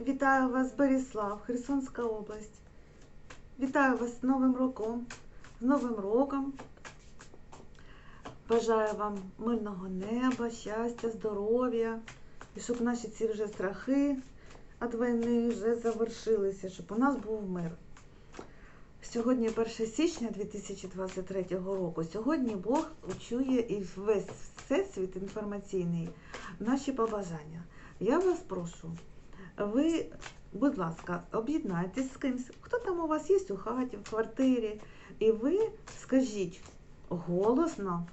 Вітаю вас, Борислав, Херсонська область. Вітаю вас з Новим роком. З Новим роком. Бажаю вам мирного неба, щастя, здоров'я. І щоб наші ці вже страхи від війни вже завершилися, щоб у нас був мир. Сьогодні 1 січня 2023 року. Сьогодні Бог чує і весь всесвіт інформаційний наші побажання. Я вас прошу, ви, будь ласка, об'єднайтесь з кимось, хто там у вас є у хаті, в квартирі, і ви скажіть голосно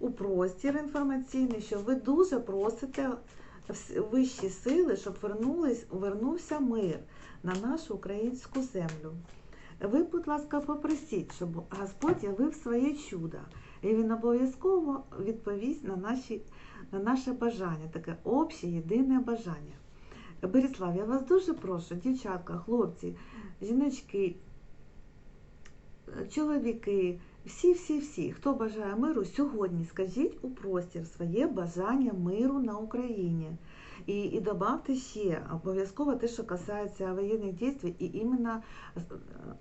у простір інформаційний, що ви дуже просите вищі сили, щоб вернувся мир на нашу українську землю. Ви, будь ласка, попросіть, щоб Господь явив своє чудо, і Він обов'язково відповість на, наші, на наше бажання, таке обще єдине бажання. Борислав, я вас дуже прошу, дівчатка, хлопці, жіночки, чоловіки, всі-всі-всі, хто бажає миру, сьогодні скажіть у простір своє бажання миру на Україні. І, і добавте ще обов'язково те, що касається воєнних дій і іменно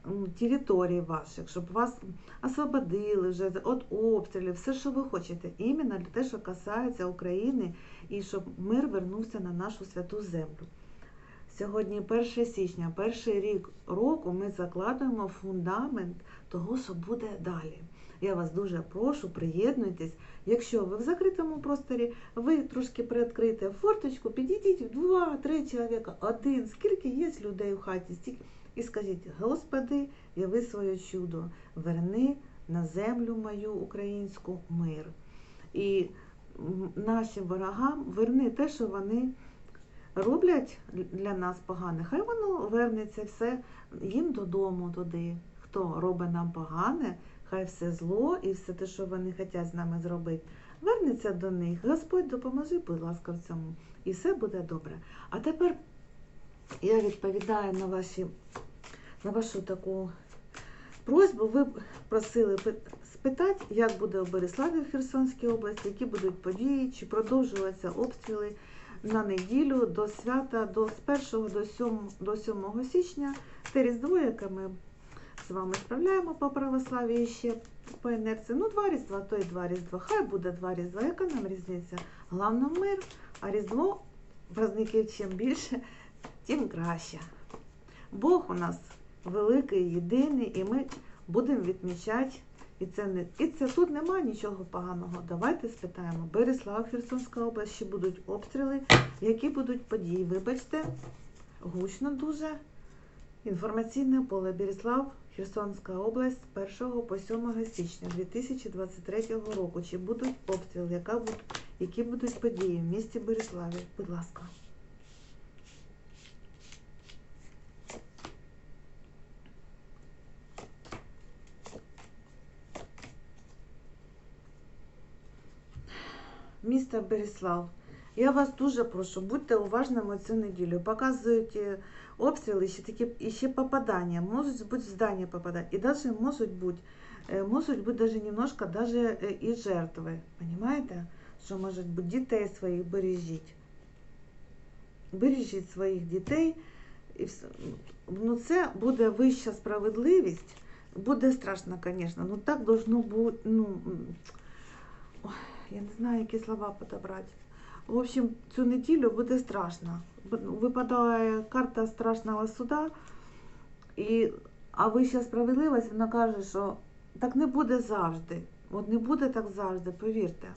м, територій ваших, щоб вас освободили вже від обстрілів, все, що ви хочете, іменно те, що касається України, і щоб мир вернувся на нашу святу землю. Сьогодні 1 січня, перший рік року ми закладуємо фундамент того, що буде далі. Я вас дуже прошу, приєднуйтесь. Якщо ви в закритому просторі, ви трошки приоткрите форточку, підійдіть два-три чоловіка, один, скільки є людей в хаті, стільки. І скажіть, Господи, яви своє чудо, верни на землю мою українську мир. І нашим ворогам верни те, що вони роблять для нас погане, хай воно вернеться все їм додому туди. Хто робить нам погане, хай все зло і все те, що вони хочуть з нами зробити, вернеться до них. Господь допоможи, будь ласка, в цьому. І все буде добре. А тепер я відповідаю на ваші на вашу таку просьбу. Ви просили спитати, як буде в Береславі в Херсонській області, які будуть події, чи продовжуються обстріли на неділю до свята до з 1 до 7, до 7 січня. Те різдво, яке ми з вами справляємо по православ'ї ще по інерції. Ну, два різдва, то й два різдва. Хай буде два різдва. Яка нам різниця? Головне мир, а різдво праздників чим більше, тим краще. Бог у нас великий, єдиний, і ми будемо відмічати. І це не і це тут немає нічого поганого. Давайте спитаємо. Береслав, Херсонська область, чи будуть обстріли, які будуть події. Вибачте, гучно дуже. Інформаційне поле Береслав, Херсонська область з 1 по 7 січня 2023 року. Чи будуть обстріли, яка будуть, які будуть події в місті Береславі? Будь ласка. Місто Береслав. Я вас дуже прошу, будьте уважними цю неділю. Показують обстріли, ще такі і ще попадання. Можуть бути здання попадати. І навіть можуть бути, е, можуть бути даже немножко даже і жертви. Понимаєте? Що можуть бути дітей своїх бережіть. Бережіть своїх дітей. І все. Ну, це буде вища справедливість. Буде страшно, звісно. Ну так должно бути. Ну, я не знаю, які слова подобрати. В общем, цю неділю буде страшно. Випадає карта страшного суда, і, а вища справедливість, вона каже, що так не буде завжди. От не буде так завжди, повірте.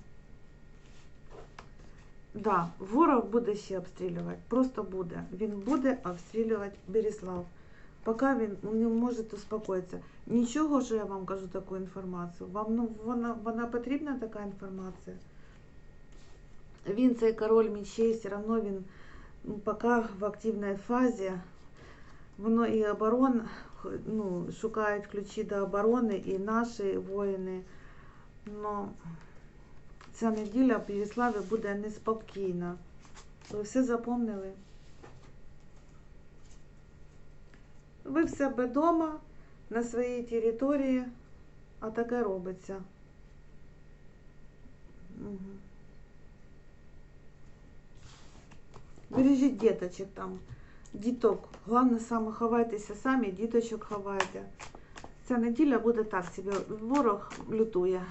Да, ворог буде ще обстрілювати, просто буде. Він буде обстрілювати Береслав. Поки він не може успокоїтися. Нічого, що я вам кажу таку інформацію. Вам ну, вона, вона потрібна така інформація. Він, цей король мечей, все одно він ну, поки в активній фазі. Воно і оборон, ну, шукають ключі до оборони, і наші воїни. Но ця неділя в Переславі буде неспокійна. Ви все запомнили? Ви в себе вдома, на своїй території, а таке робиться. Бережіть діточок там. Діток. Головне саме ховайтеся самі, діточок ховайте. Ця неділя буде так собі. Ворог лютує.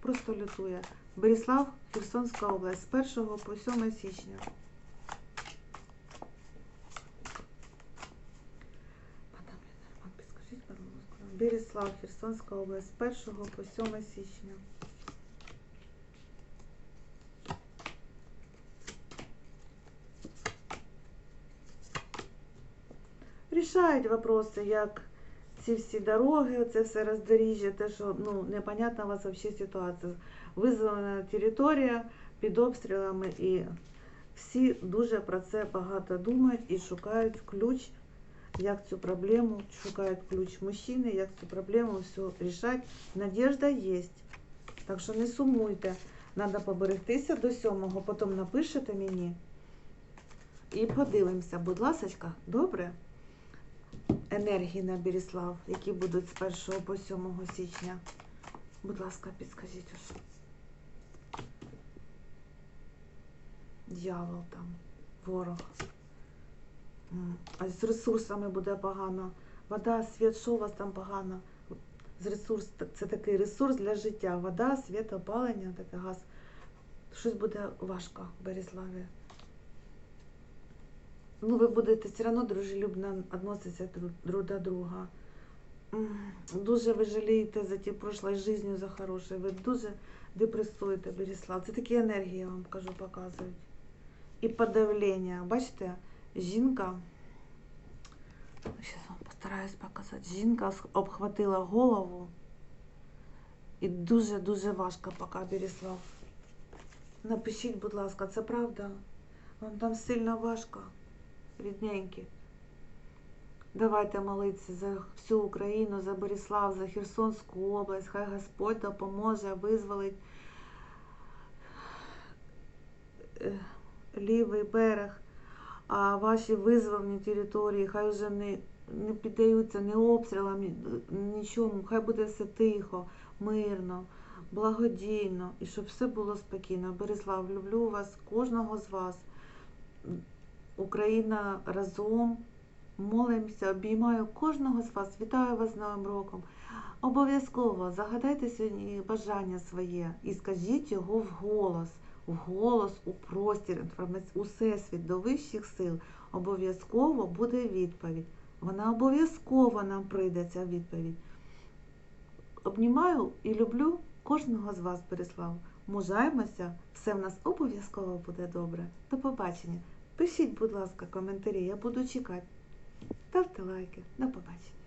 Просто лютує. Беріслав, Херсонська область, з 1 по 7 січня. Беріслав, Херсонська область, з 1 по 7 січня. Рішають вопроси, як ці всі дороги, це все роздоріжжя, те, що ну, непонятна у вас взагалі ситуація. Визволена територія під обстрілами і всі дуже про це багато думають і шукають ключ, як цю проблему, шукають ключ мужчини, як цю проблему все рішати. Надіжда є. Так що не сумуйте. Треба поберегтися до сьомого, потім напишете мені і подивимося, будь ласка, добре? Енергії на Беріслав, які будуть з 1 по 7 січня. Будь ласка, підскажіть уж. Дьявол там, ворог. А з ресурсами буде погано. Вода, світ, що у вас там погано? З ресурс, це такий ресурс для життя. Вода, світ, опалення, такий газ. Щось буде важко в Беріславі. Ну, ви будете все одно дружелюбно відноситися друг, до друга. Дуже ви жалієте за ті прошлої життя, за хороше. Ви дуже депресуєте, Беріслав. Це такі енергії, я вам кажу, показують. І подавлення. Бачите, жінка. Зараз вам постараюсь показати. Жінка обхватила голову. І дуже-дуже важко поки Беріслав. Напишіть, будь ласка, це правда? Вам там сильно важко, рідненькі. Давайте молитися за всю Україну, за Борислав, за Херсонську область. Хай Господь допоможе визволить е, лівий берег, а ваші визволені території хай вже не, не піддаються ні обстрілам, нічому. Хай буде все тихо, мирно, благодійно і щоб все було спокійно. Борислав, люблю вас, кожного з вас. Україна разом. Молимося, обіймаю кожного з вас, вітаю вас з Новим роком. Обов'язково загадайте сьогодні бажання своє і скажіть його вголос, вголос у простір, у всесвіт до вищих сил. Обов'язково буде відповідь. Вона обов'язково нам прийде ця відповідь. Обнімаю і люблю кожного з вас, Береслав. Мужаємося, все в нас обов'язково буде добре. До побачення. Пишіть, будь ласка, коментарі, я буду чекати. Ставте лайки. До побачення.